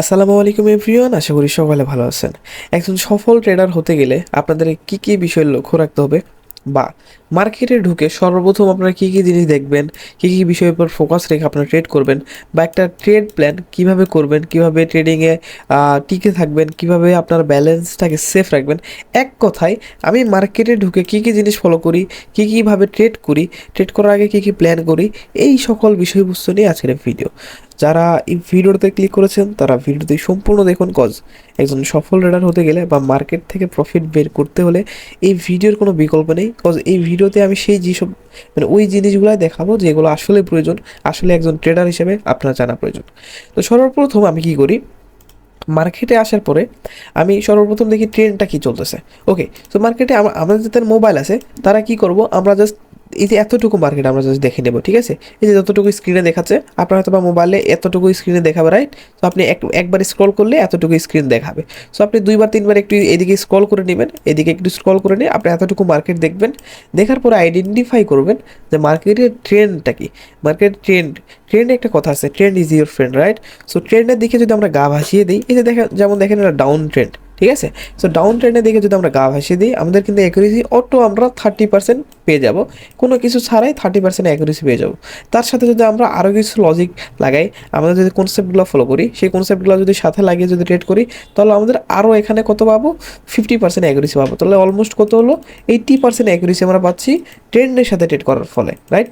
আসসালামু আলাইকুম এভরিওয়ান, আশা করি সকলে ভালো আছেন। একজন সফল ট্রেডার হতে গেলে আপনাদের কি কি বিষয় লক্ষ্য রাখতে হবে? বা মার্কেটে ঢুকে সর্বপ্রথম আপনারা কী কী জিনিস দেখবেন? কী কী বিষয়ের উপর ফোকাস রেখে আপনারা ট্রেড করবেন? বা, একটা ট্রেড প্ল্যান কীভাবে করবেন? কীভাবে ট্রেডিংয়ে টিকে থাকবেন? কীভাবে আপনার ব্যালেন্সটাকে সেফ রাখবেন? এক কথায়, আমি মার্কেটে ঢুকে কী কী জিনিস ফলো করি? কী কীভাবে ট্রেড করি? ট্রেড করার আগে কী কী প্ল্যান করি? এই সকল বিষয়বস্তু নিয়ে আজকের ভিডিও যারা এই ভিডিওতে ক্লিক করেছেন, তারা ভিডিওতে সম্পূর্ণ দেখুন কজ একজন সফল রেডার হতে গেলে বা মার্কেট থেকে প্রফিট বের করতে হলে এই ভিডিওর কোনো বিকল্প নেই। কজ এই ভিডিওতে আমি সেই যেসব মানে ওই জিনিসগুলাই দেখাবো যেগুলো আসলে প্রয়োজন, আসলে একজন ট্রেডার হিসেবে আপনার জানা প্রয়োজন। তো সর্বপ্রথম আমি কি করি? মার্কেটে আসার পরে আমি সর্বপ্রথম দেখি ট্রেনটা কি চলতেছে। ওকে তো মার্কেটে আমাদের যাদের মোবাইল আছে, তারা কি করব? আমরা জাস্ট এই যে এতটুকু মার্কেট আমরা জাস্ট দেখে নেব, ঠিক আছে? এই যে যতটুকু স্ক্রিনে দেখাচ্ছে, আপনার হয়তো বা মোবাইলে এতটুকু স্ক্রিনে দেখাবে রাইট তো আপনি এক, একবার স্ক্রল করলে এতটুকু স্ক্রিন দেখাবে। সো আপনি দুইবার, তিনবার একটু এদিকে স্ক্রল করে নেবেন, এদিকে একটু স্ক্রল করে নিয়ে আপনি এতটুকু মার্কেট দেখবেন। দেখার পরে আইডেন্টিফাই করবেন যে মার্কেটের ট্রেন্ডটা কি? মার্কেট ট্রেন্ড ট্রেন্ডে একটা কথা আছে trend is your friend right so ট্রেন্ডের দিকে যদি আমরা গা ভাসিয়ে দিই, এই যে দেখেন, যেমন দেখেন এটা ডাউন ট্রেন্ড ঠিক আছে? সো ডাউন ট্রেন্ডের দিকে যদি আমরা গা ভাসিয়ে দিই, আমাদের কিন্তু অ্যাকুরেসি অটো আমরা থার্টি পার্সেন্ট পেয়ে যাব। কোনো কিছু ছাড়াই থার্টি পার্সেন্ট অ্যাকুরেসি পেয়ে যাব। তার সাথে যদি আমরা আরও কিছু লজিক লাগাই আমরা যদি কনসেপ্টগুলো ফলো করি, সেই কনসেপ্টগুলো যদি সাথে লাগিয়ে যদি ট্রেড করি, তাহলে আমাদের আরও এখানে কত পাবো? ফিফটি পার্সেন্ট অ্যাকুরেসি পাবো। তাহলে অলমোস্ট কত হলো? এইট্টি পার্সেন্ট অ্যাকুরেসি আমরা পাচ্ছি ট্রেন্ডের সাথে ট্রেড করার ফলে রাইট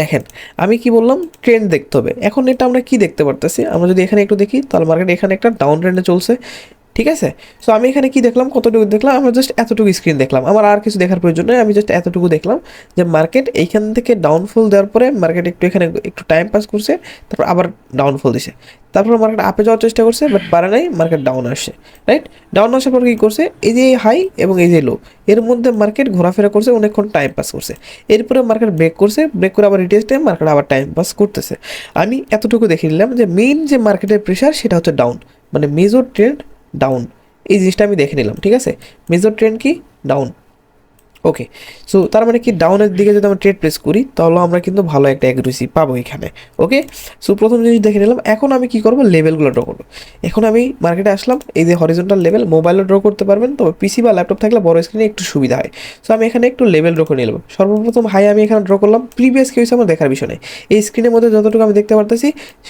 দেখেন, আমি কি বললাম? ট্রেন্ড দেখতে হবে। এখন এটা আমরা কি দেখতে পারতেছি? আমরা যদি এখানে একটু দেখি, তাহলে মার্কেট এখানে একটা ডাউন ট্রেন্ডে চলছে। ঠিক আছে? সো আমি এখানে কি দেখলাম? কতটুকু দেখলাম? আমরা জাস্ট এতটুকু স্ক্রিন দেখলাম। আমার আর কিছু দেখার প্রয়োজন নেই। আমি জাস্ট এতটুকু দেখলাম যে মার্কেট এইখান থেকে ডাউনফল দেওয়ার পরে মার্কেট একটু এখানে একটু টাইম পাস করছে, তারপর আবার ডাউনফল দিছে। তারপর মার্কেট আপে যাওয়ার চেষ্টা করছে বাট পারে নাই মার্কেট ডাউন আসছে। রাইট ডাউন আসার পর কী করছে? এই যে হাই এবং এই যে লো এর মধ্যে মার্কেট ঘোরাফেরা করছে, অনেকক্ষণ টাইম পাস করছে। এরপরে মার্কেট ব্রেক করছে ব্রেক করে আবার রিটেস্ট টাইম মার্কেট আবার টাইম পাস করতেছে। আমি এতটুকু দেখে নিলাম যে মেইন যে মার্কেটের প্রেশার সেটা হচ্ছে ডাউন মানে মেজর ট্রেন্ড ডাউন এই জিনিসটা আমি দেখে নিলাম ঠিক আছে? মেজর ট্রেন্ড কি? ডাউন ওকে সো তার মানে কি ডাউনের দিকে যদি আমরা ট্রেড প্লেস করি, তাহলে আমরা কিন্তু ভালো একটা অ্যাকুরেসি পাবো এখানে। ওকে সো প্রথম জিনিস দেখে নিলাম, এখন আমি কি করব? লেভেলগুলো ড্র করব। এখন আমি মার্কেটে আসলাম, এই যে হরিজন্টাল লেভেল মোবাইলও ড্র করতে পারবেন, তবে পিসি বা ল্যাপটপ থাকলে বড় স্ক্রিনে একটু সুবিধা হয়। সো আমি এখানে একটু লেভেল ড্র করে নিলাম। সর্বপ্রথম হাই আমি এখানে ড্র করলাম প্রিভিয়াস কেউ আমার দেখার বিষয় নেই। এই স্ক্রিনের মধ্যে যতটুকু আমি দেখতে পারতেছি,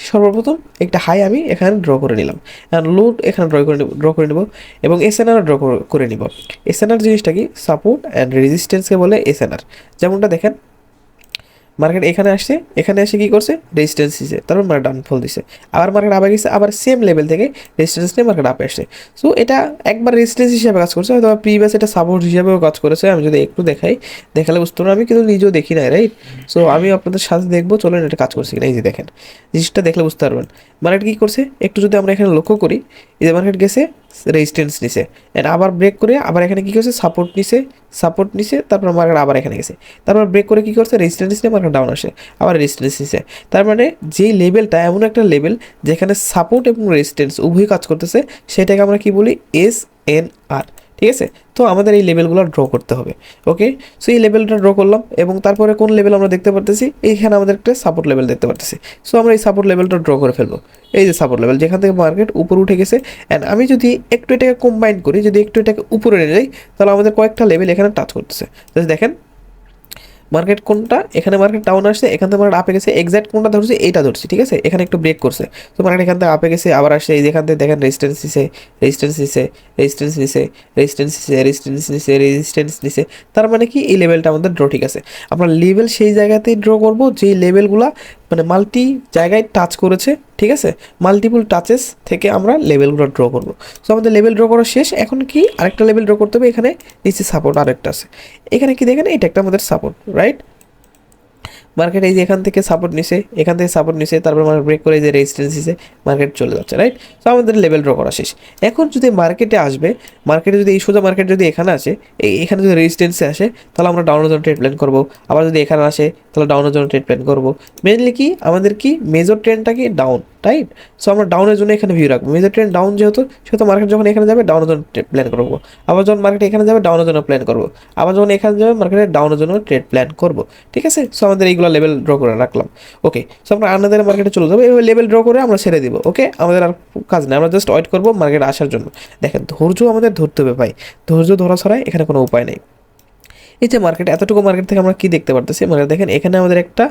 সর্বপ্রথম একটা হাই আমি এখানে ড্র করে নিলাম। অ্যান্ড লোড এখানে ড্র করে ড্র করে নেব এবং এসএনআর ড্র করে নিব। এসএনআর জিনিসটা কি? সাপোর্ট অ্যান্ড রেজিস্ট্যান্সকে বলে এসএনআর যেমনটা দেখেন মার্কেট এখানে আসছে, এখানে এসে কী করছে? রেজিস্ট্যান্স দিছে, তারপর মার্কেট ডাউনফল দিছে। আবার মার্কেট আবার গেছে, আবার সেম লেভেল থেকে রেজিস্ট্যান্স নিয়ে মার্কেট আপে আসছে। সো এটা একবার রেজিস্ট্যান্স হিসাবে কাজ করছে, হয়তো প্রিভিয়াস এটা সাপোর্ট হিসাবেও কাজ করেছে। আমি যদি একটু দেখাই, দেখালে বুঝতে পারব আমি কিন্তু নিজেও দেখি না রাইট সো আমি আপনাদের সাথে দেখব, চলেন এটা কাজ করছে কিনা, এই যে দেখেন। জিনিসটা দেখলে বুঝতে পারবেন। মার্কেট কী করছে? একটু যদি আমরা এখানে লক্ষ্য করি, এই যে মার্কেট গেছে রেজিস্ট্যান্স নিছে। অ্যান্ড আবার ব্রেক করে আবার এখানে কী করছে? সাপোর্ট নিছে সাপোর্ট নিছে, তারপর মার্কেট আবার এখানে গেছে। তারপর ব্রেক করে কী করছে? রেজিস্ট্যান্স নিয়ে মার্কেট ডাউন আসে। আবার রেজিস্ট্যান্স নিছে। তার মানে যেই লেভেলটা এমন একটা লেভেল যেখানে সাপোর্ট এবং রেজিস্ট্যান্স উভয় কাজ করতেছে, সেটাকে আমরা কি বলি? এস এন আর ঠিক আছে? তো আমাদের এই লেভেলগুলো ড্র করতে হবে ওকে সো এই লেভেলটা ড্র করলাম এবং তারপরে কোন লেভেল আমরা দেখতে পারতেছি? এইখানে আমাদের একটা সাপোর্ট লেভেল দেখতে পারতেছি। সো আমরা এই সাপোর্ট লেভেলটা ড্র করে ফেলব। এই যে সাপোর্ট লেভেল যেখান থেকে মার্কেট উপরে উঠে গেছে অ্যান্ড আমি যদি একটু এটাকে কম্বাইন করি, যদি একটু এটাকে উপরে নিয়ে যাই, তাহলে আমাদের কয়েকটা লেভেল এখানে টাচ করতেছে। দেখেন মার্কেট কোনটা? এখানে মার্কেট ডাউন আসছে, এখান থেকে মার্কেট আপে গেছে এক্সাক্ট কোনটা ধরছে, এইটা ধরছে, ঠিক আছে? এখানে একটু ব্রেক করছে। তো মার্কেট এখান থেকে আপে গেছে, আবার আসছে, এই যেখান থেকে দেখেন রেজিস্ট্যান্স নিছে রেজিস্ট্যান্স নিছে রেজিস্ট্যান্স নিছে রেজিস্ট্যান্স নিছে রেজিস্ট্যান্স নিছে রেজিস্ট্যান্স নিছে। তার মানে কি? এই লেভেলটা আমাদের ড্র ঠিক আছে। আমরা লেভেল সেই জায়গাতেই ড্র করব, যেই লেভেলগুলা মানে মাল্টি জায়গায় টাচ করেছে, ঠিক আছে? মাল্টিপল টাচেস থেকে আমরা লেভেলগুলো ড্র করব। সো আমাদের লেভেল ড্র করা শেষ। এখন কি? আরেকটা লেভেল ড্র করতে হবে, এখানে নিচে সাপোর্ট আরেকটা আছে। এখানে কি দেখেন? এটা একটা আমাদের সাপোর্ট রাইট মার্কেট এই যে এখান থেকে সাপোর্ট নিছে, এখান থেকে সাপোর্ট নিছে, তারপর মার্কেট ব্রেক করে যে রেজিস্ট্যান্স দিছে মার্কেট চলে যাচ্ছে রাইট তো আমাদের লেভেল ড্র করা শেষ। এখন যদি মার্কেটে আসবে মার্কেটে যদি এই সোজা মার্কেট যদি এখানে আসে, এই এখানে যদি রেজিস্ট্যান্সে আসে, তাহলে আমরা ডাউন জোন ট্রেড প্ল্যান করব। আবার যদি এখানে আসে তাহলে ডাউনের জন্য প্ল্যান করব। মেনলি কি? আমাদের কি? মেজর ট্রেনটা কি? ডাউন রাইট সো আমরা ডাউনের জন্য এখানে ভিউ রাখব। মেজর ট্রেন ডাউন যেহেতু, সেহেতু মার্কেট যখন এখানে যাবে ডাউনের জন্য প্ল্যান করব। আবার যখন মার্কেট এখানে যাবে ডাউনের জন্য প্ল্যান করব। আবার যখন এখানে যাবে মার্কেটে ডাউনের জন্য ট্রেড প্ল্যান করব। ঠিক আছে? সো আমাদের এইগুলো লেভেল ড্র করে রাখলাম। ওকে সো আমরা আনাদের মার্কেটে চলে যাব। এভাবে লেভেল ড্র করে আমরা ছেড়ে দিব। ওকে আমাদের আর কাজ নেই। আমরা জাস্ট ওয়েট করব মার্কেট আসার জন্য। দেখেন, ধৈর্য আমাদের ধরতে হবে ভাই। ধৈর্য ধরা ছাড়া এখানে কোনো উপায় নেই। এই যে মার্কেট এতটুকু মার্কেট থেকে আমরা কি দেখতে পারতেছি? মার্কেট দেখেন, এখানে আমাদের একটা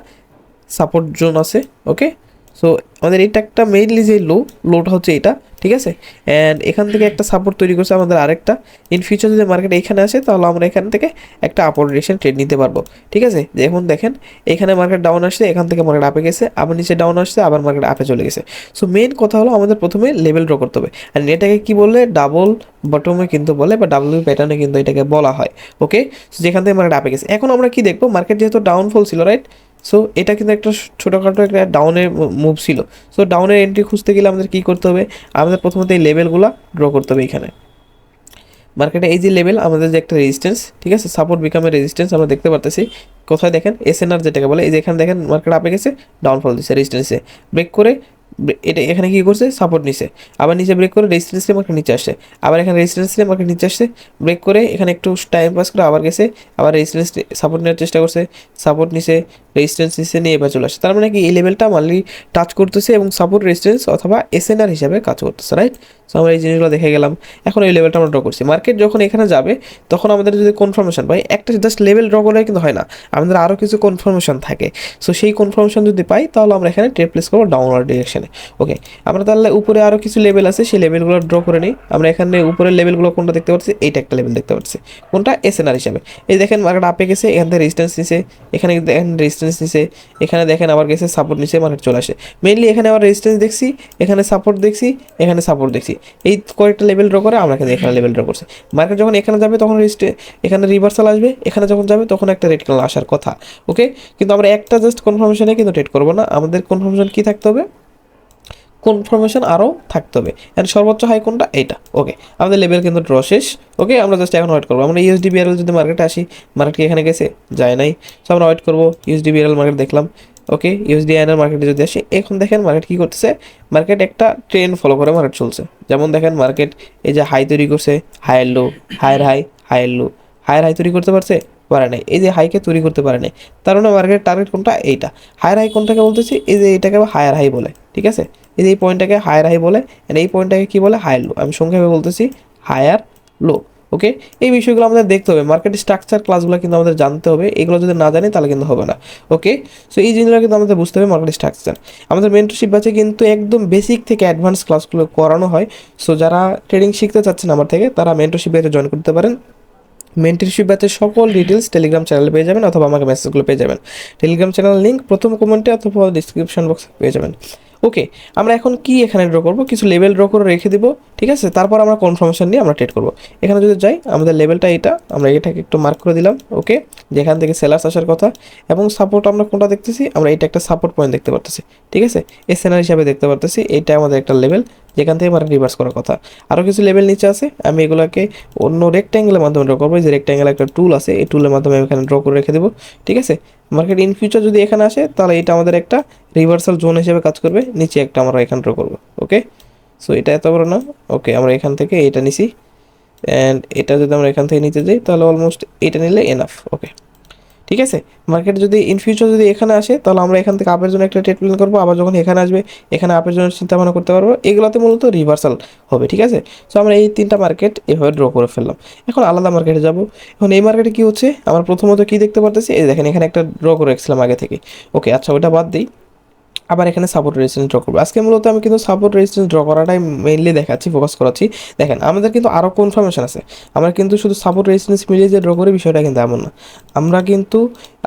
সাপোর্ট জোন আছে ওকে সো আমাদের এটা একটা মেইনলি যে লো লোটা হচ্ছে এটা, ঠিক আছে? অ্যান্ড এখান থেকে একটা সাপোর্ট তৈরি করছে আমাদের আরেকটা। ইন ফিউচার যদি মার্কেট এখানে আসে, তাহলে আমরা এখান থেকে একটা আপওয়ার্ড ট্রেড নিতে পারব, ঠিক আছে? যেমন দেখেন, এখানে মার্কেট ডাউন আসছে, এখান থেকে মার্কেট আপে গেছে, আবার নিচে ডাউন আসছে, আবার মার্কেট আপে চলে গেছে। সো মেন কথা হলো আমাদের প্রথমে লেভেল ড্র করতে হবে। আর এটাকে কি বললে ডাবল বটমে কিন্তু বলে, বা ডাব্লিউ প্যাটার্নে কিন্তু এটাকে বলা হয় ওকে যেখান থেকে মার্কেট আপে গেছে। এখন আমরা কি দেখব? মার্কেট যেহেতু ডাউনফল ছিল রাইট সো এটা কিন্তু একটা ছোটোখাটো একটা ডাউনের মুভ ছিল। সো ডাউনের এন্ট্রি খুঁজতে গেলে আমাদের কী করতে হবে? আমাদের প্রথমত এই লেভেলগুলো ড্র করতে হবে এখানে। মার্কেটে এই যে লেভেল আমাদের যে একটা রেজিস্ট্যান্স ঠিক আছে? সাপোর্ট বিকামের রেজিস্ট্যান্স আমরা দেখতে পারতেছি। কোথায় দেখেন? এসএনআর যেটাকে বলে, এই যে এখানে দেখেন মার্কেট আপে গেছে ডাউনফল দিচ্ছে রেজিস্ট্যান্সে ব্রেক করে, এটা এখানে কী করছে? সাপোর্ট নিছে। আবার নিচে ব্রেক করে রেজিস্ট্যান্স নিয়ে মার্কেট নিচে আসছে। আবার এখানে রেজিস্ট্যান্স নিয়ে মার্কেট নিচে আসছে ব্রেক করে, এখানে একটু টাইম পাস করে আবার গেছে, আবার রেজিস্ট্যান্স সাপোর্ট নেওয়ার চেষ্টা করছে। সাপোর্ট নিচে রেজিস্ট্যান্স নিয়ে এবার চলে আসছে তার মানে কি, এই লেভেলটা মানলি টাচ করতেছে এবং সাপোর্ট রেজিস্ট্যান্স অথবা এসএনআর হিসাবে কাজ করতেছে রাইট সো আমরা এই জিনিসগুলো দেখে গেলাম। এখন এই লেভেলটা আমরা ড্র করছি। মার্কেট যখন এখানে যাবে, তখন আমাদের যদি কনফার্মেশন পাই, একটা জাস্ট লেভেল ড্র করলে কিন্তু হয় না। আমাদের আরও কিছু কনফার্মেশন থাকে। সো সেই কনফার্মেশন যদি পাই, তাহলে আমরা এখানে ট্রেড প্লেস করব ডাউনওয়ার্ড ডিরেকশনে ওকে আমরা তাহলে উপরে আরও কিছু লেভেল আছে, সেই লেভেলগুলো ড্র করে নিই। আমরা এখানে উপরের লেভেলগুলো কোনটা দেখতে পাচ্ছি এইটা একটা লেভেল দেখতে পাচ্ছি কোনটা এসএনআর হিসাবে। এই দেখেন মার্কেট আপে গেছে, এখান থেকে রেজিস্ট্যান্স নিছে। এখানে দেখেন রেজিস্ট্যান্স নিছে, এখানে দেখেন আবার গেছে সাপোর্ট নিচে মার্কেট চলে আসে। মেনলি এখানে আবার রেজিস্ট্যান্স দেখছি, এখানে সাপোর্ট দেখছি, এখানে সাপোর্ট দেখছি। এই কয়েকটা লেভেল ড্র করে আমরা কিন্তু এখানে লেভেল ড্র করছি। মার্কেট যখন এখানে যাবে, তখন এখানে রিভার্সাল আসবে, এখানে যখন যাবে, তখন একটা রেড কালার আসার কথা ওকে কিন্তু আমরা একটা জাস্ট কনফার্মেশনে কিন্তু ট্রেড করব না। আমাদের কনফার্মেশন কী থাকতে হবে? কনফার্মেশন আরও থাকতে হবে? অ্যান্ড সর্বোচ্চ হাই কোনটা? এইটা। ওকে আমাদের লেভেল কিন্তু ড্র শেষ। ওকে আমরা জাস্ট এখন ওয়েট করব। আমরা ইউএসডি বিআরএল যদি মার্কেটে আসি মার্কেট এখানে গেছে? যায় নাই। সো আমরা ওয়েট করব ইউএসডি বিআরএল মার্কেট দেখলাম। ওকে ইউএসডি আইনের মার্কেটে যদি আসি, এখন দেখেন মার্কেট কী করতেছে? মার্কেট একটা ট্রেন্ড ফলো করে মার্কেট চলছে। যেমন দেখেন মার্কেট এই যে হাই তৈরি করছে higher low higher high higher low higher high তৈরি করতে পারছে? পারে নাই। এই যে হাইকে তৈরি করতে পারে নাই। তার মানে মার্কেট টার্গেট কোনটা? এইটা। হায়ার হাই কোনটাকে বলতেছি? এই যে এটাকে হায়ার হাই বলে। ঠিক আছে? এই পয়েন্টটাকে হায়ার হাই বলে, and এই পয়েন্টটাকে কি বলে? হায়ার লো আমি সংক্ষেপে বলতেছি হায়ার লো ওকে এই বিষয়গুলো আমাদের দেখতে হবে। মার্কেট স্ট্রাকচার ক্লাসগুলো কিন্তু আমাদের জানতে হবে। এগুলো যদি না জানি, তাহলে কিন্তু হবে না ওকে সো এই জিনিসগুলো কিন্তু আমাদের বুঝতে হবে মার্কেট স্ট্রাকচার আমাদের মেন্টরশিপ ব্যাচে কিন্তু একদম বেসিক থেকে অ্যাডভান্স ক্লাসগুলো করানো হয়। সো যারা ট্রেডিং শিখতে চাচ্ছেন আমার থেকে, তারা মেন্টরশিপ ব্যাচে জয়েন করতে পারেন। মেন্টরশিপ ব্যাচের সকল ডিটেলস টেলিগ্রাম চ্যানেলে পেয়ে যাবেন, অথবা আমাকে মেসেজগুলো পেয়ে যাবেন। টেলিগ্রাম চ্যানেল লিঙ্ক প্রথম কমেন্টে অথবা ডিসক্রিপশন বক্সে পেয়ে যাবেন। ওকে, আমরা এখন কি এখানে ড্র করব? কিছু লেভেল ড্র করে রেখে দিব, ঠিক আছে? তারপর আমরা কনফার্মেশন নিয়ে আমরা ট্রেড করব। এখানে যদি যাই, আমাদের লেভেলটা এটা আমরা এটাকে একটু মার্ক করে দিলাম, ওকে? যেখান থেকে সেলার্স আসার কথা। এবং সাপোর্ট আমরা কোনটা দেখতেছি? আমরা এটা একটা সাপোর্ট পয়েন্ট দেখতে পারতেছি, ঠিক আছে? এই সেনার হিসাবে দেখতে পারতেছি এটা আমাদের একটা লেভেল যেখান থেকে আমরা রিভার্স করার কথা। আরও কিছু লেভেল নিচে আছে, আমি এগুলোকে অন্য রেক্ট্যাঙ্গেলের মাধ্যমে ড্র করব। যে রেক্ট্যাঙ্গেল একটা টুল আছে, এই টুলের মাধ্যমে আমি এখানে ড্র করে রেখে দেবো, ঠিক আছে? মার্কেট ইন ফিউচার যদি এখানে আসে, তাহলে এটা আমাদের একটা রিভার্সাল জোন হিসেবে কাজ করবে। নিচে একটা আমরা এখানে ড্র করব ওকে সো এটা এত বড় না ওকে আমরা এখান থেকে এটা নিছি। অ্যান্ড এটা যদি আমরা এখান থেকে নিতে যাই, তাহলে অলমোস্ট এটা নিলে এনাফ ওকে ঠিক আছে? মার্কেট যদি ইন ফিউচার যদি এখানে আসে, তাহলে আমরা এখান থেকে আপের জন্য একটা ট্রেড প্ল্যান করব, আবার যখন এখানে আসবে, এখানে আপের জন্য চিন্তা ভাবনা করতে পারব, এগুলোতে মূলত রিভার্সাল হবে, ঠিক আছে? সো আমরা এই তিনটা মার্কেট এভাবে ড্র করে ফেললাম। এখন আলাদা মার্কেটে যাব। এখন এই মার্কেটে কী হচ্ছে? আমরা প্রথমত কী দেখতে পারতেছি? এই দেখেন, এখানে একটা ড্র করে রেখেছিলাম আগে থেকে। ওকে আচ্ছা ওটা বাদ দিই। আবার এখানে সাপোর্ট রেজিস্ট্যান্স ড্র করব। আজকে মূলত আমি কিন্তু সাপোর্ট রেজিস্ট্যান্স ড্র করাটাই মেইনলি দেখাচ্ছি ফোকাস করাচ্ছি। দেখেন, আমাদের কিন্তু আরও কনফার্মেশন আছে। আমরা কিন্তু শুধু সাপোর্ট রেজিস্ট্যান্স মিলিয়ে যে ড্র করি, বিষয়টা কিন্তু এমন না। আমরা কিন্তু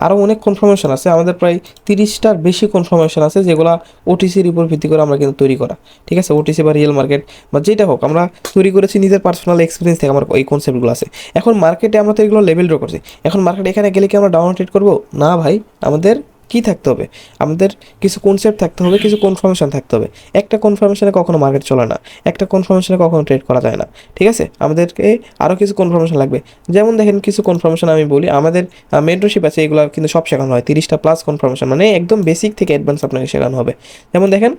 আরও অনেক কনফার্মেশন আছে। আমাদের প্রায় তিরিশটার বেশি কনফার্মেশন আছে যেগুলো ওটিসির উপর ভিত্তি করে আমরা কিন্তু তৈরি করা। ঠিক আছে? ওটিসি বা রিয়েল মার্কেট বা যেটা হোক, আমরা তৈরি করেছি নিজের পার্সোনাল এক্সপিরিয়েন্স থেকে আমার এই কনসেপ্টগুলো আছে। এখন মার্কেটে আমরা তো এগুলো লেভেল ড্র করছি। এখন মার্কেট এখানে গেলে কি আমরা ডাউন ট্রেড করব? না ভাই, আমাদের কি থাকতে হবে? আমাদের কিছু কনসেপ্ট থাকতে হবে, কিছু কনফার্মেশন থাকতে হবে। একটা কনফার্মেশনে কখনো মার্কেট চলে না, একটা কনফার্মেশনে কখনো ট্রেড করা যায় না, ঠিক আছে? আমাদেরকে আরও কিছু কনফার্মেশন লাগবে। যেমন দেখেন, কিছু কনফার্মেশন আমি বলি, আমাদের মেন্টরশিপ আছে, এগুলো কিন্তু সব শেখানো হয়, তিরিশটা প্লাস কনফার্মেশন মানে একদম বেসিক থেকে অ্যাডভান্স আপনাকে শেখানো হবে। যেমন দেখেন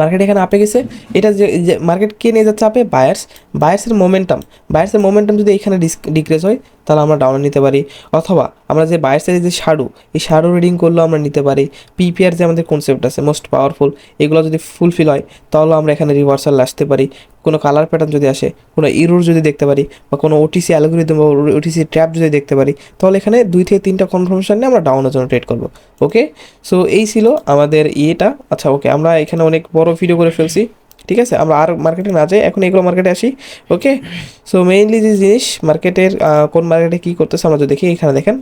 মার্কেট এখানে আপে গেছে, এটা যে মার্কেট কে নিয়ে যাচ্ছে আপে? বায়ার্স বায়ার্সের মোমেন্টাম বায়ার্সের মোমেন্টাম যদি এখানে ডিক্রেজ হয় তাহলে আমরা ডাউনে নিতে পারি। অথবা আমরা যে বায়ার্সের যে শাডু এই শাডু রিডিং করলেও আমরা নিতে পারি। পিপিআর যে আমাদের কনসেপ্ট আছে মোস্ট পাওয়ারফুল এগুলো যদি ফুলফিল হয়, তাহলে আমরা এখানে রিভার্সাল আসতে পারি। কোনো কালার প্যাটার্ন যদি আসে, কোনো ইরোর যদি দেখতে পারি, বা কোনো ওটিসি অ্যালগোরিদম বা ওটিসি ট্র্যাপ যদি দেখতে পারি, তাহলে এখানে দুই থেকে তিনটা কনফার্মেশন নিয়ে আমরা ডাউনের জন্য ট্রেড করব। ওকে সো এই ছিল আমাদের ইয়েটা। আচ্ছা ওকে আমরা এখানে অনেক বড় ভিডিও করে ফেলছি। ঠিক আছে? আমরা আর মার্কেটে না যাই, এখন এগুলো মার্কেটে আসি ওকে সো মেইনলি যে জিনিস মার্কেটের কোন মার্কেটে কী করতেছে আমরা যদি দেখি, এখানে দেখেন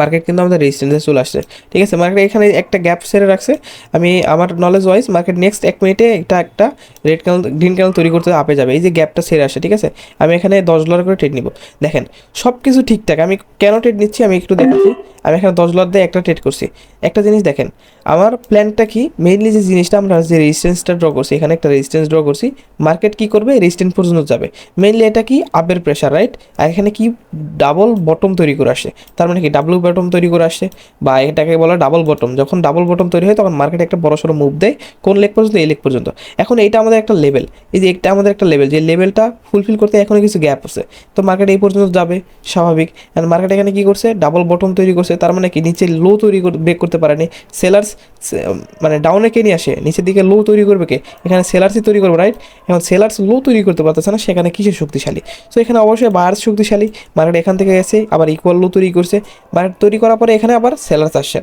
মার্কেট কিন্তু আমাদের রেজিস্ট্যান্সে চলে আসছে, ঠিক আছে? মার্কেট এখানে একটা গ্যাপ সেরে রাখছে, আমি আমার নলেজ ওয়াইজ মার্কেট নেক্সট এক মিনিটে এটা একটা রেড ক্যানেল গ্রিন ক্যানেল তৈরি করতে আপে যাবে, এই যে গ্যাপটা সেরে আসে ঠিক আছে? আমি এখানে দশ ডলার করে ট্রেড নিব। দেখেন সব কিছু ঠিকঠাক, আমি কেন ট্রেড নিচ্ছি আমি একটু দেখাচ্ছি, আমি এখানে দশ ডলার দিয়ে একটা ট্রেড করছি। একটা জিনিস দেখেন আমার প্ল্যানটা কি? মেইনলি যে জিনিসটা আমরা যে রেজিস্ট্যান্সটা ড্র করছি, এখানে একটা রেজিস্ট্যান্স ড্র করছি মার্কেট কি করবে? রেজিস্ট্যান্স পর্যন্ত যাবে। মেইনলি এটা কি? আপের প্রেশার রাইট আর এখানে কি ডাবল বটম তৈরি করে আসে? তার মানে কি ডাবল বটম তৈরি করে আসে? বা এটাকে বলা ডাবল বটম যখন ডাবল বটম তৈরি হয়, তখন মার্কেট একটা বড় সড়ো মুভ দেয়, কোন লেগ পর্যন্ত? এই লেগ পর্যন্ত। এখন এটা আমাদের একটা লেভেল এই যে এটা আমাদের একটা লেভেল যে লেভেলটা ফুলফিল করতে এখনও কিছু গ্যাপ আছে। তো মার্কেট এই পর্যন্ত যাবে, স্বাভাবিক। অ্যান্ড মার্কেট এখানে কি করছে? ডাবল বটম তৈরি করছে। তার মানে কি? নিচে লো তৈরি ব্রেক করতে পারেনি। সেলার্স মানে ডাউনে কে নিয়ে আসে? নিচের দিকে লো তৈরি করবে কে? এখানে সেলার্সই তৈরি করবে রাইট এখন সেলার্স লো তৈরি করতে পারতেছে না, সেখানে কিসের শক্তিশালী? সো এখানে অবশ্যই বায়ার্স শক্তিশালী। মার্কেট এখান থেকে এসে আবার ইকুয়াল লো তৈরি করছে। মার্কেট তৈরি করার পরে এখানে আবার সেলার্স আসছে।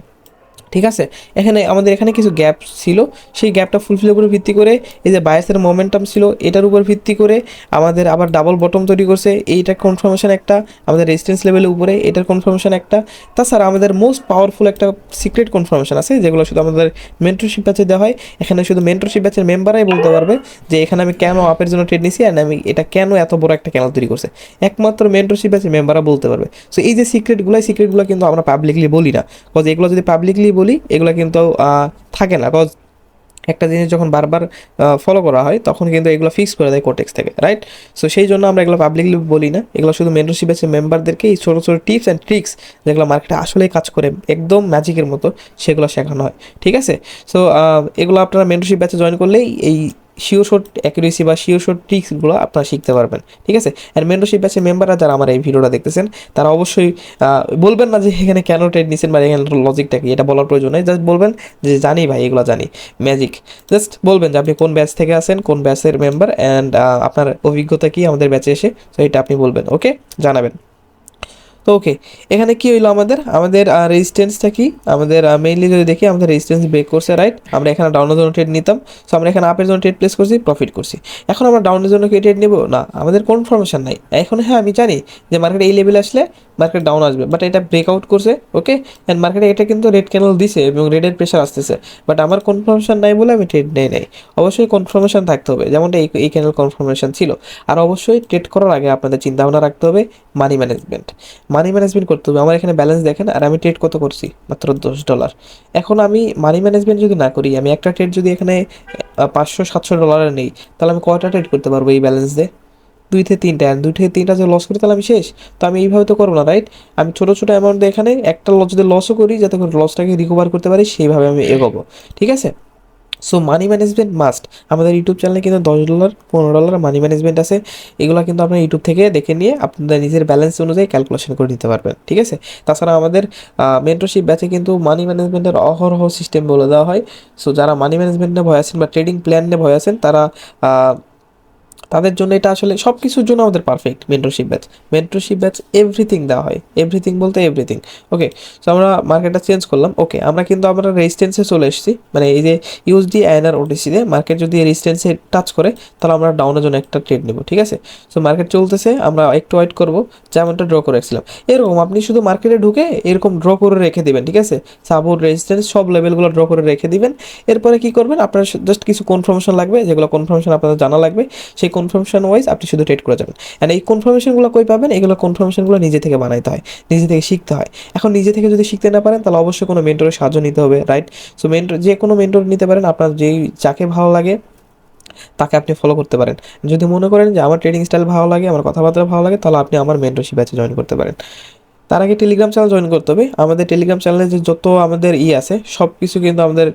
ঠিক আছে? এখানে আমাদের এখানে কিছু গ্যাপ ছিল। সেই গ্যাপটা ফুলফিলের উপর ভিত্তি করে এই যে বায়াসের মোমেন্টাম ছিল, এটার উপর ভিত্তি করে আমাদের আবার ডাবল বটম তৈরি করছে। এইটা কনফার্মেশন একটা, আমাদের রেজিস্ট্যান্স লেভেলের উপরে এটার কনফার্মেশন একটা। তাছাড়া আমাদের মোস্ট পাওয়ারফুল একটা সিক্রেট কনফার্মেশন আছে, যেগুলো শুধু আমাদের মেন্টরশিপ ব্যাচে দেওয়া হয়। এখানে শুধু মেন্টরশিপ ব্যাচের মেম্বারাই বলতে পারবে যে এখানে আমি কেন আপের জন্য ট্রেড নিছি অ্যান্ড আমি এটা কেন এত বড় একটা ক্যানাল তৈরি করছে। একমাত্র মেন্টরশিপ ব্যাচের মেম্বাররা বলতে পারবে। সো এই যে সিক্রেটগুলো সিক্রেটগুলো কিন্তু আমরা পাবলিকলি বলি না। বিকজ এগুলো যদি পাবলিকলি বলি, এগুলো কিন্তু থাকে না। কজ একটা জিনিস যখন বারবার ফলো করা হয়, তখন কিন্তু এগুলো ফিক্স করে দেয় কোটেক্স থেকে রাইট সো সেই জন্য আমরা এগুলো পাবলিকলি বলি না। এগুলো শুধু মেন্টরশিপ আছে মেম্বারদেরকে এই ছোটো ছোটো টিপস অ্যান্ড ট্রিক্স যেগুলো মার্কেটে আসলেই কাজ করে, একদম ম্যাজিকের মতো সেগুলো শেখানো হয়, ঠিক আছে? সো এগুলো আপনারা মেন্টরশিপ ব্যাচে জয়েন করলেই এই শিওর শট অ্যাকুরেসি বা শিওর শট ট্রিক্সগুলো আপনারা শিখতে পারবেন, ঠিক আছে? অ্যান্ড মেন্টরশিপ ব্যাচের মেম্বাররা যারা আমার এই ভিডিওটা দেখতেছেন, তারা অবশ্যই বলবেন না যে এখানে কেন ট্রেড নিছেন বা এখানে লজিকটা কি, এটা বলার প্রয়োজন নেই জাস্ট বলবেন যে জানি ভাই, এগুলো জানি। ম্যাজিক জাস্ট বলবেন যে আপনি কোন ব্যাচ থেকে আসেন কোন ব্যাচের মেম্বার অ্যান্ড আপনার অভিজ্ঞতা কি আমাদের ব্যাচে এসে, তো এটা আপনি বলবেন ওকে জানাবেন। তো ওকে এখানে কি হইল আমাদের? আমাদের রেজিস্ট্যান্সটা কি? আমাদের মেইনলি যদি দেখি, আমাদের রেজিস্ট্যান্স ব্রেক করছে রাইট আমরা এখানে ডাউনের জন্য ট্রেড নিতাম। সো আমরা এখানে আপের জন্য ট্রেড প্লেস করছি প্রফিট করছি। এখন আমরা ডাউনের জন্য কি ট্রেড নেব? না, আমাদের কনফার্মেশন নাই। এখন হ্যাঁ আমি জানি যে মার্কেট এই লেভেলে আসলে মার্কেট ডাউন আসবে বাট এটা ব্রেকআউট করছে ওকে অ্যান্ড মার্কেটে এটা কিন্তু রেড ক্যানেল দিছে এবং রেডের প্রেশার আসতেছে। বাট আমার কনফার্মেশন নাই বলে আমি ট্রেড নেই নাই। অবশ্যই কনফার্মেশন থাকতে হবে, যেমনটা এই এই ক্যানেল কনফার্মেশন ছিল। আর অবশ্যই ট্রেড করার আগে আপনাদের চিন্তা ভাবনা রাখতে হবে মানি ম্যানেজমেন্ট মানি ম্যানেজমেন্ট করতে হবে। আমার এখানে ব্যালেন্স দেখেন, আর আমি ট্রেড কত করছি? মাত্র দশ ডলার এখন আমি মানি ম্যানেজমেন্ট যদি না করি, আমি একটা ট্রেড যদি এখানে পাঁচশো সাতশো ডলারে নেই, তাহলে আমি কয়টা ট্রেড করতে পারব এই ব্যালেন্স দিয়ে দুই থেকে তিনটা দুই থেকে তিনটা যে লস করি তাহলে আমি শেষ। তো আমি এইভাবে তো করব না রাইট আমি ছোটো ছোটো অ্যামাউন্ট এখানে একটা লস যদি লসও করি যাতে করে লসটাকে রিকভার করতে পারি সেইভাবে আমি এগোবো ঠিক আছে? সো মানি ম্যানেজমেন্ট মাস্ট আমাদের ইউটিউব চ্যানেলে কিন্তু দশ ডলার পনেরো ডলার মানি ম্যানেজমেন্ট আছে। এগুলো কিন্তু আপনার ইউটিউব থেকে দেখে নিয়ে আপনাদের নিজের ব্যালেন্স অনুযায়ী ক্যালকুলেশন করে নিতে পারবেন ঠিক আছে? তাছাড়া আমাদের মেন্টরশিপ ব্যাচে কিন্তু মানি ম্যানেজমেন্টের অহরহ সিস্টেম বলে দেওয়া হয়। সো যারা মানি ম্যানেজমেন্ট নিয়ে ভয় আছেন বা ট্রেডিং প্ল্যান নিয়ে ভয় আছেন তারা তাদের জন্য এটা আসলে সব কিছুর জন্য আমাদের perfect mentorship batch mentorship batch everything দেওয়া হয়। এভরিথিং বলতে এভরিথিং ওকে সো আমরা মার্কেটটা চেঞ্জ করলাম। ওকে আমরা কিন্তু আমরা রেজিস্ট্যান্সে চলে এসেছি। মানে এই যে ইউএসডি আইএনআর ওটিসিতে মার্কেট যদি রেজিস্ট্যান্সে টাচ করে, তাহলে আমরা ডাউনের জন্য একটা ট্রেড নেব, ঠিক আছে? সো মার্কেট চলতেছে, আমরা একটু ওয়েট করব, যেমনটা ড্র করে রাখছিলাম। এরকম আপনি শুধু মার্কেটে ঢুকে এরকম ড্র করে রেখে দিবেন, ঠিক আছে? সাপোর্ট রেজিস্ট্যান্স সব লেভেলগুলো ড্র করে রেখে দিবেন। এরপরে কি করবেন? আপনার জাস্ট কিছু কনফার্মেশন লাগবে, যেগুলো কনফার্মেশন আপনাদের জানা লাগবে। সেই কনফার্মেশন ওয়াইজ আপনি শুধু ট্রেড করে যাবেন। অ্যান্ড এই কনফার্মেশনগুলো কই পাবেন? এগুলো কনফার্মেশনগুলো নিজে থেকে বানাইতে হয়। নিজে থেকে শিখতে হয়। এখন নিজে থেকে যদি শিখতে না পারেন, তাহলে অবশ্যই কোনো মেন্টরের সাহায্য নিতে হবে রাইট সো মেন্টর যে কোনো মেন্টর নিতে পারেন, আপনার যেই, যাকে ভালো লাগে, তাকে আপনি ফলো করতে পারেন। যদি মনে করেন যে আমার ট্রেডিং স্টাইল ভালো লাগে, আমার কথাবার্তা ভালো লাগে, তাহলে আপনি আমার মেন্টরশিপ ব্যাচে জয়েন করতে পারেন। তার আগে টেলিগ্রাম চ্যানেল জয়েন করতে হবে। আমাদের টেলিগ্রাম চ্যানেলে যে যত আমাদের ই আছে সব কিছু কিন্তু আমাদের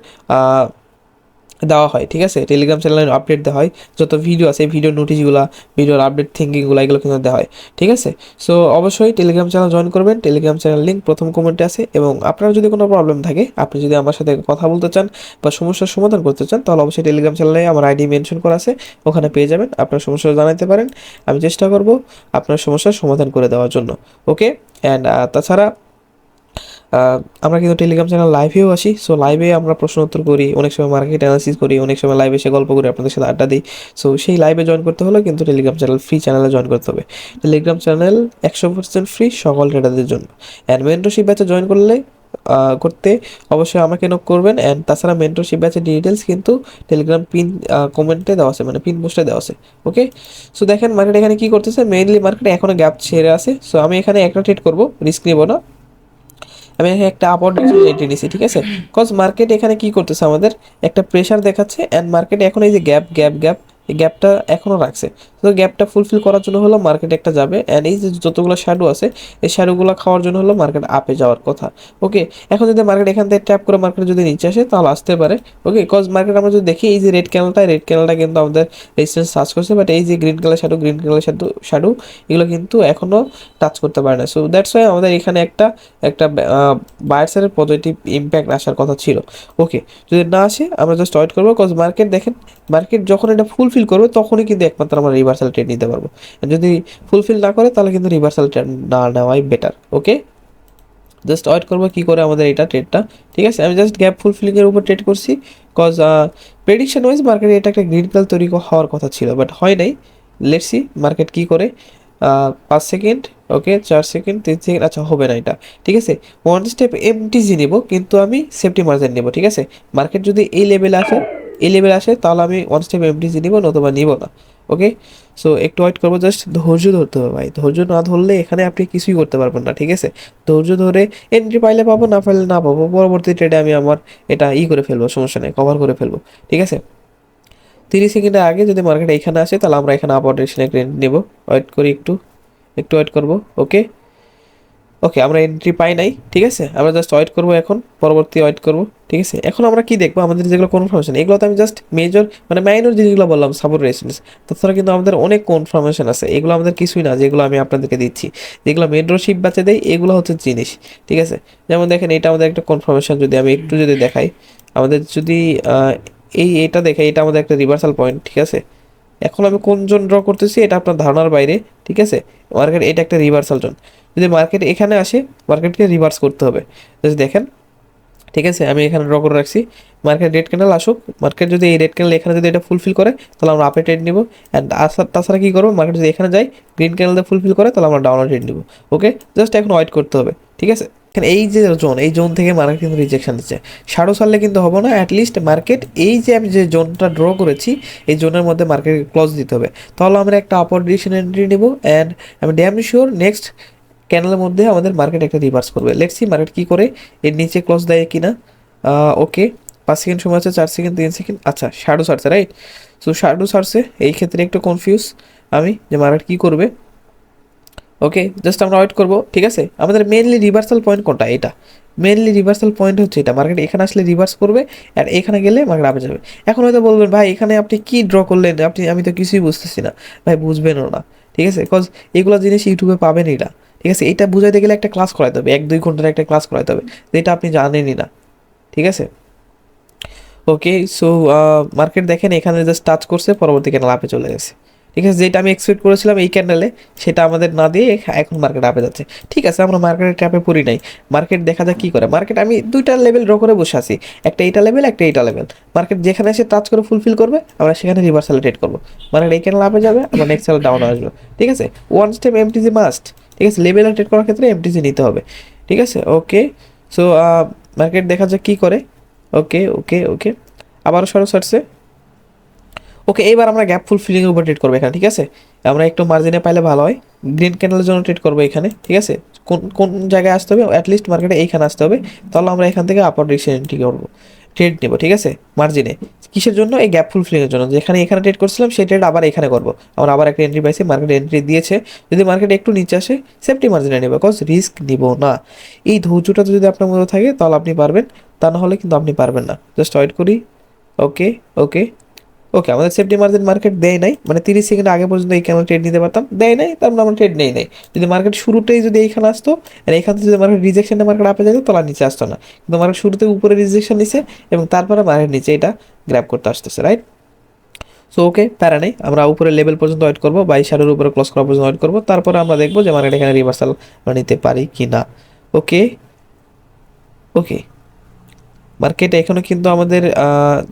দেওয়া হয়, ঠিক আছে? টেলিগ্রাম চ্যানেলে আপডেট দেওয়া হয়। যত ভিডিও আছে ভিডিও নোটিশগুলো ভিডিওর আপডেট থিঙ্কিংগুলো এগুলো কিন্তু দেওয়া হয়, ঠিক আছে? সো অবশ্যই টেলিগ্রাম চ্যানেল জয়েন করবেন। টেলিগ্রাম চ্যানেল লিঙ্ক প্রথম কমেন্টে আছে এবং আপনার যদি কোনো প্রবলেম থাকে, আপনি যদি আমার সাথে কথা বলতে চান বা সমস্যার সমাধান করতে চান, তাহলে অবশ্যই টেলিগ্রাম চ্যানেলে আমার আইডি মেনশন করা আছে। ওখানে পেয়ে যাবেন, আপনার সমস্যা জানাতে পারেন। আমি চেষ্টা করব আপনার সমস্যার সমাধান করে দেওয়ার জন্য ওকে অ্যান্ড তাছাড়া আমরা কিন্তু টেলিগ্রাম চ্যানেল লাইভেও আসি সো লাইভে আমরা প্রশ্ন উত্তর করি, অনেক সময় মার্কেট অ্যানালিসিস করি, অনেক সময় লাইভে এসে গল্প করি, আপনাদের সাথে আড্ডা দিই সো সেই লাইভে জয়েন করতে হলে কিন্তু টেলিগ্রাম চ্যানেল ফ্রি চ্যানেলে জয়েন করতে হবে। টেলিগ্রাম চ্যানেল একশো পার্সেন্ট ফ্রি সকল ট্রেডারদের জন্য। অ্যান্ড মেন্টরশিপ ব্যাচে জয়েন করলে করতে অবশ্যই আমাকে নক করবেন অ্যান্ড তাছাড়া মেন্টরশিপ ব্যাচের ডিটেলস কিন্তু টেলিগ্রাম পিন কমেন্টে দেওয়া আছে মানে পিন পোস্টে দেওয়া আছে ওকে সো দেখেন মার্কেট এখানে কী করতেছে মেইনলি মার্কেটে এখনও গ্যাপ ছেড়ে আছে সো আমি এখানে একটা ট্রেড করব রিস্ক নেব না। আমি এখানে একটা আপওয়ার্ড এন্ট্রি নিছি ঠিক আছে? কজ মার্কেট এখানে কি করতেছে আমাদের? একটা প্রেসার দেখাচ্ছে এন্ড মার্কেট এখন এই যে গ্যাপ গ্যাপ গ্যাপ এই গ্যাপটা এখনও রাখছে। তো গ্যাপটা ফুলফিল করার জন্য হলো মার্কেট একটা যাবে অ্যান্ড এই যে যতগুলো শ্যাডো আছে, এই শ্যাডোগুলো খাওয়ার জন্য হলো মার্কেট আপে যাওয়ার কথা। ওকে এখন যদি মার্কেট এখান থেকে ট্যাপ করে মার্কেট যদি নিচে আসে, তাহলে আসতে পারে। ওকে কজ মার্কেট আমরা যদি দেখি, এই যে রেড ক্যানেলটা রেড ক্যানেলটা কিন্তু আমাদের রেজিস্ট্যান্স সার্চ করছে বাট এই যে green colour shadow green colour shadow shadow এগুলো কিন্তু এখনও টাচ করতে পারে না। সো দ্যাটস ওয়াই আমাদের এখানে একটা একটা বায়ার্সের পজিটিভ ইম্প্যাক্ট আসার কথা ছিল। ওকে যদি না আসে, আমরা জাস্ট ওয়েট করব কজ মার্কেট দেখেন মার্কেট যখন এটা ফুলফিল করবে, তখনই কিন্তু একমাত্র আমরা রিভার্সাল ট্রেড নিতে পারব। যদি ফুলফিল না করে, তাহলে কিন্তু রিভার্সাল ট্রেড না নেওয়াই বেটার ওকে জাস্ট ওয়েট করব কী করে আমাদের এটা ট্রেডটা ঠিক আছে? আমি জাস্ট গ্যাপ ফুলফিলিংয়ের উপর ট্রেড করছি কজ প্রেডিকশন ওয়াইজ মার্কেটে এটা একটা গ্রিন কাল তৈরি হওয়ার কথা ছিল বাট হয় নাই। লেটসি মার্কেট কী করে পাঁচ সেকেন্ড ওকে চার সেকেন্ড তিন সেকেন্ড আচ্ছা হবে না এটা, ঠিক আছে? ওয়ান স্টেপ এমটিজি নিব, কিন্তু আমি সেফটি মার্জিন নেব, ঠিক আছে? মার্কেট যদি এই লেভেলে আসে এই লেভেলে আসে, তাহলে আমি ওয়ান স্টেপ এমটিজি নিব, নতুবা নিব না। ওকে সো একটু ওয়েট করব জাস্ট ধৈর্য ধরতে হবে ভাই। ধৈর্য না ধরলে এখানে আপনি কিছুই করতে পারবেন না, ঠিক আছে? ধৈর্য ধরে এন্ট্রি পাইলে পাবো, না পাইলে না পাবো। পরবর্তী ট্রেডে আমি আমার এটা ই করে ফেলব, সমস্যা নেই কভার করে ফেলব, ঠিক আছে? তিরিশ সেকেন্ডের আগে যদি মার্কেট এখানে আসে, তাহলে আমরা এখানে আপার ডিরেকশনে নেব। ওয়েট করি একটু একটু ওয়েট করব ওকে ওকে আমরা এন্ট্রি পাই নাই, ঠিক আছে? আমরা জাস্ট ওয়েট করব এখন, পরবর্তী ওয়েট করব, ঠিক আছে? এখন আমরা কি দেখব? আমাদের যেগুলো কনফার্মেশন এগুলো তো আমি জাস্ট মেজর মানে মাইনর জিনিসগুলো বললাম সাপোর্ট রেসিডেন্স তাছাড়া কিন্তু আমাদের অনেক কনফার্মেশন আছে, এগুলো আমাদের কিছুই না, যেগুলো আমি আপনাদেরকে দিচ্ছি। যেগুলো মেড্রোশিপ বাঁচে দেয় এগুলো হচ্ছে জিনিস, ঠিক আছে? যেমন দেখেন, এটা আমাদের একটা কনফার্মেশন যদি আমি একটু যদি দেখাই, আমাদের যদি এই এটা দেখাই, এটা আমাদের একটা রিভার্সাল পয়েন্ট ঠিক আছে? এখন আমি কোন জোন ড্র করতেছি, এটা আপনার ধারণার বাইরে, ঠিক আছে? মার্কেট এটা একটা রিভার্সাল জোন যদি মার্কেট এখানে আসে মার্কেটকে রিভার্স করতে হবে। যদি দেখেন, ঠিক আছে, আমি এখানে ড্র করে রাখছি। মার্কেট রেড ক্যান্ডেল আসুক মার্কেট যদি এই রেড ক্যান্ডেল এখানে যদি এটা ফুলফিল করে, তাহলে আমরা আপে ট্রেড নিব। অ্যান্ড তাছাড়া কী করব? মার্কেট যদি এখানে যায় গ্রিন ক্যান্ডেল ফুলফিল করে, তাহলে আমরা ডাউন ট্রেড নিব। ওকে জাস্ট এখন ওয়েট করতে হবে, ঠিক আছে? এখানে এই যে জোন এই জোন থেকে মার্কেট কিন্তু রিজেকশন দিচ্ছে। শাড়ো সারলে কিন্তু হবে না অ্যাটলিস্ট মার্কেট এই যে আমি যে জোনটা ড্র করেছি, এই জোনের মধ্যে মার্কেট ক্লোজ দিতে হবে। তাহলে আমরা একটা আপার ডিরেকশন এন্ট্রি নেব অ্যান্ড আমি ড্যাম শিওর নেক্সট ক্যানেলের মধ্যে আমাদের মার্কেট একটা রিভার্স করবে। লেটস মার্কেট কী করে, এর নিচে ক্লোজ দেয় কি না ওকে পাঁচ সেকেন্ড সময় আছে, চার সেকেন্ড তিন সেকেন্ড আচ্ছা শ্যাডো সারছে রাইট সো শ্যাডো সারছে এই ক্ষেত্রে একটু কনফিউজ আমি যে মার্কেট কী করবে। ওকে জাস্ট আমরা ওয়েট করব, ঠিক আছে? আমাদের মেনলি রিভার্সাল পয়েন্ট কোনটা? এটা। মেনলি রিভার্সাল পয়েন্ট হচ্ছে এটা। মার্কেট এখানে আসলে রিভার্স করবে, আর এখানে গেলে মার্কেট আপে যাবে। এখন হয়তো বলবেন, ভাই, এখানে আপনি কি ড্র করলেন? আপনি, আমি তো কিছুই বুঝতেছি না। ভাই, বুঝবেনও না, ঠিক আছে? বিকজ এগুলো জিনিস ইউটিউবে পাবেন এটা ঠিক আছে? এটা বুঝাইতে গেলে একটা ক্লাস করাতে হবে, এক, দুই ঘণ্টার একটা ক্লাস করাতে হবে, যেটা আপনি জানেনই না, ঠিক আছে? ওকে সো মার্কেট দেখেন, এখানে জাস্ট টাচ করছে, পরবর্তী ক্যানেল আপে চলে গেছে। ঠিক আছে? যেটা আমি এক্সপেক্ট করেছিলাম এই ক্যান্ডেলে সেটা আমাদের না দিয়ে এখন মার্কেট আপে যাচ্ছে। ঠিক আছে, আমরা মার্কেটের ট্যাপে পড়ি নাই। মার্কেট দেখা যাক কী করে। মার্কেট আমি দুইটা লেভেল ড্র করে বসে আছি। একটা এইটা লেভেল একটা এইটা লেভেল মার্কেট যেখানে এসে টাচ করে ফুলফিল করবে, আমরা সেখানে রিভার্সাল ট্রেড করব। মার্কেট এই ক্যান্ডেল আপে যাবে আমরা নেক্সট ক্যান্ডেল ডাউন আসবে। ঠিক আছে? ওয়ান স্টেপ এমটিজি মাস্ট ঠিক আছে লেভেল ট্রেড করার ক্ষেত্রে এমটিজি নিতে হবে, ঠিক আছে? ওকে সো মার্কেট দেখা যাক কী করে। ওকে ওকে ওকে আবারও সরো সারছে ওকে এবার আমরা গ্যাপ ফুল ফিলিংয়ের উপর ট্রেড করব এখানে, ঠিক আছে? আমরা একটু মার্জিনে পাইলে ভালো হয়। গ্রিন ক্যান্ডেলের জন্য ট্রেড করব এখানে, ঠিক আছে? কোন কোন জায়গায় আসতে হবে? অ্যাটলিস্ট মার্কেটে এইখানে আসতে হবে। তাহলে আমরা এখান থেকে আপার ডিরেকশন এন্ট্রি করব। ট্রেড নেব, ঠিক আছে? মার্জিনে কিসের জন্য? এই গ্যাপ ফুলফিলিংয়ের জন্য। যেখানে এখানে ট্রেড করছিলাম, সেই ট্রেড আবার এখানে করব। আমার আবার একটা এন্ট্রি পাইছি মার্কেট এন্ট্রি দিয়েছে। যদি মার্কেট একটু নিচে আসে সেফটি মার্জিনে নেবে বিকজ রিস্ক নিব না। এই ধৈর্যটা যদি আপনার মধ্যে থাকে, তাহলে আপনি পারবেন। তা না হলে কিন্তু আপনি পারবেন না। জাস্ট ওয়েট করি। ওকে ওকে ওকে আমাদের সেফটি মার্জিন মার্কেট দেয় নাই মানে তিরিশ সেকেন্ড আগে পর্যন্ত এইখানে ট্রেড নিতে পারতাম, দেয় নাই তার আমরা ট্রেড নেই নাই। যদি মার্কেট শুরুতেই যদি এইখানে আসতো, আর এইখান থেকে যদি মার্কেট রিজেকশনে মার্কেট আপে যেত, তাহলে নিচে আসতো না। কিন্তু মার্কেট শুরুতে উপরে রিজেকশন নিছে, এবং তারপরে মার্কেট নিচে এটা গ্র্যাব করতে আসতেছে রাইট সো ওকে প্যারা নেই, আমরা উপরে লেভেল পর্যন্ত ওয়েট করব বাই শ্যাডোর উপরে ক্লস করা পর্যন্ত ওয়েট করব, তারপরে আমরা দেখব যে মার্কেট এখানে রিভার্সাল নিতে পারি কি না ওকে ওকে মার্কেটে এখনও কিন্তু আমাদের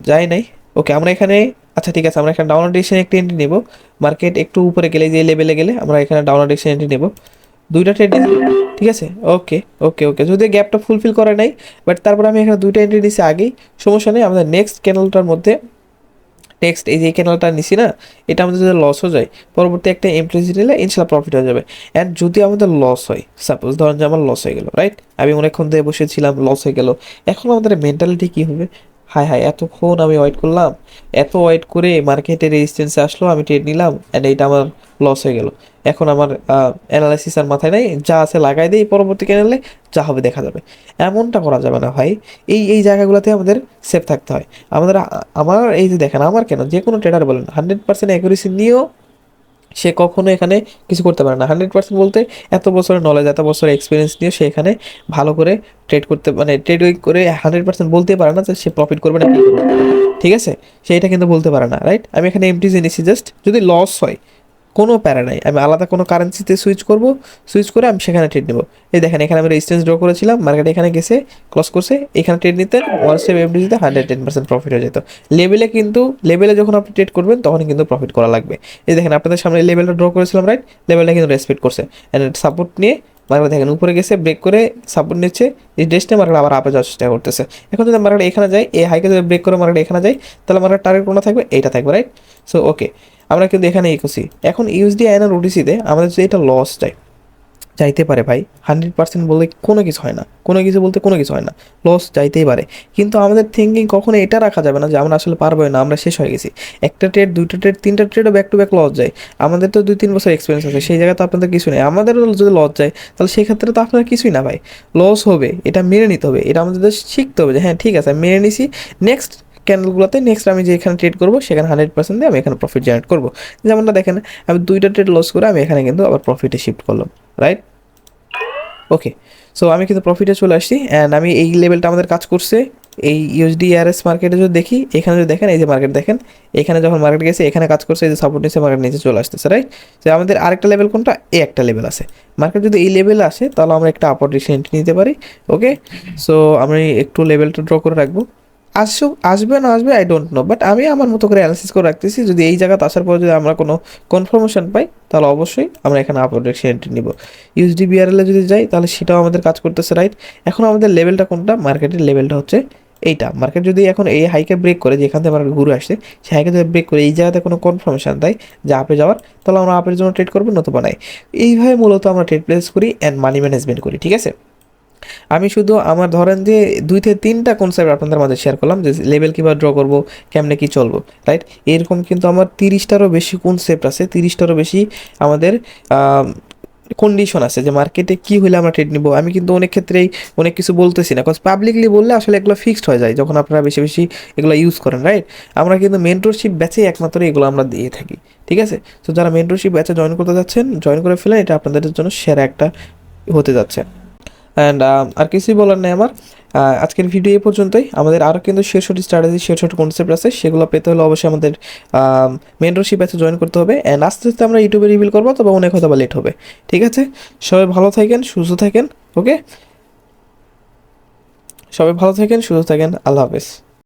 যায় নাই। ওকে আমরা এখানে আচ্ছা ঠিক আছে আমরা এখানে ডাউন ডিরেকশন একটি এন্ট্রি নেব। মার্কেট একটু উপরে গেলে যে লেভেলে গেলে আমরা এখানে ডাউন ডিরেকশন এন্ট্রি নেব। দুইটা ট্রেড ঠিক আছে? ওকে ওকে ওকে যদি গ্যাপটা ফুলফিল করে নাই বাট তারপর আমি এখানে দুইটা এন্ট্রি নিছি আগেই। সমস্যা নেই আমাদের নেক্সট ক্যানেলটার মধ্যে নেক্সট এই যে ক্যানেলটা নিছি না এটা আমাদের যদি লস হয়ে যায় পরবর্তী একটা এমপ্রেসি নিলে ইনশাল্লাহ প্রফিট হয়ে যাবে। অ্যান্ড যদি আমাদের লস হয় সাপোজ ধরেন যে আমার লস হয়ে গেল রাইট আমি অনেকক্ষণ ধরে বসেছিলাম লস হয়ে গেল। এখন আমাদের মেন্টালিটি কী হবে? হাই হাই এতক্ষণ আমি ওয়েট করলাম, এত ওয়েট করে মার্কেটে রেজিস্ট্যান্সে আসলো, আমি ট্রেড নিলাম অ্যান্ড এইটা আমার লস হয়ে গেল। এখন আমার অ্যানালাইসিস আর মাথায় নাই, যা আছে লাগাই দিই, পরবর্তী ক্যানেলে যা হবে দেখা যাবে। এমনটা করা যাবে না ভাই, এই এই জায়গাগুলোতে আমাদের সেফ থাকতে হয়। আমাদের আমার, এই যে দেখেন, আমার কেন যে কোনো ট্রেডার বলেন হান্ড্রেড পার্সেন্ট অ্যাকুরেসি নিয়েও সে কখনো এখানে কিছু করতে পারে না। হান্ড্রেড পার্সেন্ট বলতে এত বছরের নলেজ এত বছরের এক্সপিরিয়েন্স নিয়ে সে এখানে ভালো করে ট্রেড করতে মানে ট্রেড করে হান্ড্রেড পার্সেন্ট বলতে পারে না যে সে প্রফিট করবে না ঠিক আছে? সে এটা কিন্তু বলতে পারে না রাইট আমি এখানে এমটিজি নিছি জাস্ট যদি লস হয় কোনো প্যারা নাই। আমি আলাদা কোনো কারেন্সিতে সুইচ করব সুইচ করে আমি সেখানে ট্রেড নেব। এই দেখেন, এখানে আমি রেজিস্ট্যান্স ড্র করেছিলাম মার্কেট এখানে গেছে ক্লস করছে, এখানে ট্রেড নিতেন ওয়ান স্টেপ এফডিজিতে হান্ড্রেড টেন পার্সেন্ট প্রফিট হয়ে যেত। লেভেলে কিন্তু লেভেলে যখন আপনি ট্রেড করবেন তখন কিন্তু প্রফিট করা লাগবে। এই দেখেন, আপনাদের সামনে লেভেলটা ড্র করেছিলাম রাইট লেভেলটা কিন্তু রেসপেক্ট করছে। অ্যান্ড সাপোর্ট নিয়ে মার্কেট দেখেন, উপরে গেছে ব্রেক করে সাপোর্ট নিচ্ছে, এই ড্রেসটা মার্কেট আবার আপে যাওয়ার চেষ্টা করতেছে। এখন যদি মার্কেট এখানে যায় এই হাইকে যদি ব্রেক করে মার্কেট এখানে যায় তাহলে মার্কেট টার্গেট কোনো থাকবে? এইটা থাকবে রাইট সো ওকে আমরা কিন্তু এখানে একুছি। এখন ইউএসডি আয়নার ওডিসিতে আমাদের যদি এটা লস যায় যাইতে পারে ভাই হান্ড্রেড পার্সেন্ট বলতে কোনো কিছু হয় না। কোনো কিছু বলতে কোনো কিছু হয় না। লস যাইতেই পারে। কিন্তু আমাদের থিঙ্কিং কখনো এটা রাখা যাবে না যে আমরা আসলে পারবোই না, আমরা শেষ হয়ে গেছি। একটা ট্রেড দুইটা ট্রেড তিনটা ট্রেডও ব্যাক টু ব্যাক লস যায়। আমাদের তো দুই, তিন বছর এক্সপিরিয়েন্স আছে, সেই জায়গায় তো আপনাদের কিছু নেই। আমাদেরও যদি লস যায়, তাহলে সেই ক্ষেত্রে তো আপনার কিছুই না ভাই। লস হবে, এটা মেনে নিতে হবে, এটা আমাদের শিখতে হবে যে হ্যাঁ ঠিক আছে, মেনে নিছি। নেক্সট ক্যান্ডেলগুলোতে নেক্সট আমি যে এখানে ট্রেড করব, সেখানে হান্ড্রেড পার্সেন্ট দিয়ে আমি এখানে প্রফিট জেনারেট করব। যেমনটা দেখেন, আমি দুইটা ট্রেড লস করে আমি এখানে কিন্তু আবার প্রফিটে শিফট করলাম রাইট ওকে সো আমি কিন্তু প্রফিটে চলে আসছি অ্যান্ড আমি এই লেভেলটা আমাদের কাজ করছে। এই ইউএসডি আরএস মার্কেটে যদি দেখি, এখানে যদি দেখেন, এই যে মার্কেট দেখেন, এখানে যখন মার্কেট গেছে, এখানে কাজ করছে, এই যে সাপোর্ট নিচে মার্কেট নিচে চলে আসতেছে রাইট তো আমাদের আরেকটা লেভেল কোনটা? এই একটা লেভেল আছে। মার্কেট যদি এই লেভেলে আসে, তাহলে আমরা একটা আপার ডিসেন্ট নিতে পারি ওকে সো আমি একটু লেভেলটা ড্র করে রাখব। আসো, আসবে না আসবে আই ডোন্ট নো বাট আমি আমার মতো করে অ্যানালিসিস করে রাখতেছি। যদি এই জায়গাতে আসার পর যদি আমরা কোনো কনফার্মেশন পাই, তাহলে অবশ্যই আমরা এখানে আপার ডিরেকশন এন্ট্রি নিব। ইউএসডি বিআরএল যদি যাই, তাহলে সেটাও আমাদের কাজ করতেছে রাইট এখন আমাদের লেভেলটা কোনটা? মার্কেটের লেভেলটা হচ্ছে এইটা। মার্কেট যদি এখন এই হাইকে ব্রেক করে, যেখান থেকে মার্কেট ঘুরে আসছে, সেই হাইকে যদি ব্রেক করে, এই জায়গাতে কোনো কনফার্মেশন দেয় যে আপে যাওয়ার, তাহলে আমরা আপের জন্য ট্রেড করব নতুবা নাই। এইভাবে মূলত আমরা ট্রেড প্লেস করি অ্যান্ড মানি ম্যানেজমেন্ট করি, ঠিক আছে? আমি শুধু আমার ধরেন যে দুই থেকে তিনটা কনসেপ্ট আপনাদের মাঝে শেয়ার করলাম যে লেভেল কীভাবে ড্র করব, কেমনে কী চলবো রাইট এরকম কিন্তু আমার তিরিশটারও বেশি কনসেপ্ট আছে, তিরিশটারও বেশি আমাদের কন্ডিশন আছে যে মার্কেটে কী হলে আমরা ট্রেড নিব। আমি কিন্তু অনেক ক্ষেত্রেই অনেক কিছু বলতেছি না কজ পাবলিকলি বললে আসলে এগুলো ফিক্সড হয়ে যায় যখন আপনারা বেশি বেশি এগুলো ইউজ করেন রাইট আমরা কিন্তু মেন্টরশিপ ব্যাচে একমাত্র এগুলো আমরা দিয়ে থাকি, ঠিক আছে? তো যারা মেন্টরশিপ ব্যাচে জয়েন করতে যাচ্ছেন জয়েন করে ফেলেন এটা আপনাদের জন্য সেরা একটা হতে যাচ্ছে। অ্যান্ড আর কিছুই বলার নেই আমার। আজকের ভিডিও এ পর্যন্তই। আমাদের আরও কিন্তু শেষ ছোট স্ট্র্যাটেজি শেষ ছোট কনসেপ্ট আছে। সেগুলো পেতে হলে অবশ্যই আমাদের মেন্টরশিপ আছে জয়েন করতে হবে। অ্যান্ড আস্তে আস্তে আমরা ইউটিউবে রিভিল করব তবে অনেক হয়তো বা লেট হবে। ঠিক আছে? সবাই ভালো থাকেন, সুস্থ থাকেন ওকে সবাই ভালো থাকেন, সুস্থ থাকেন। আল্লাহ হাফেজ।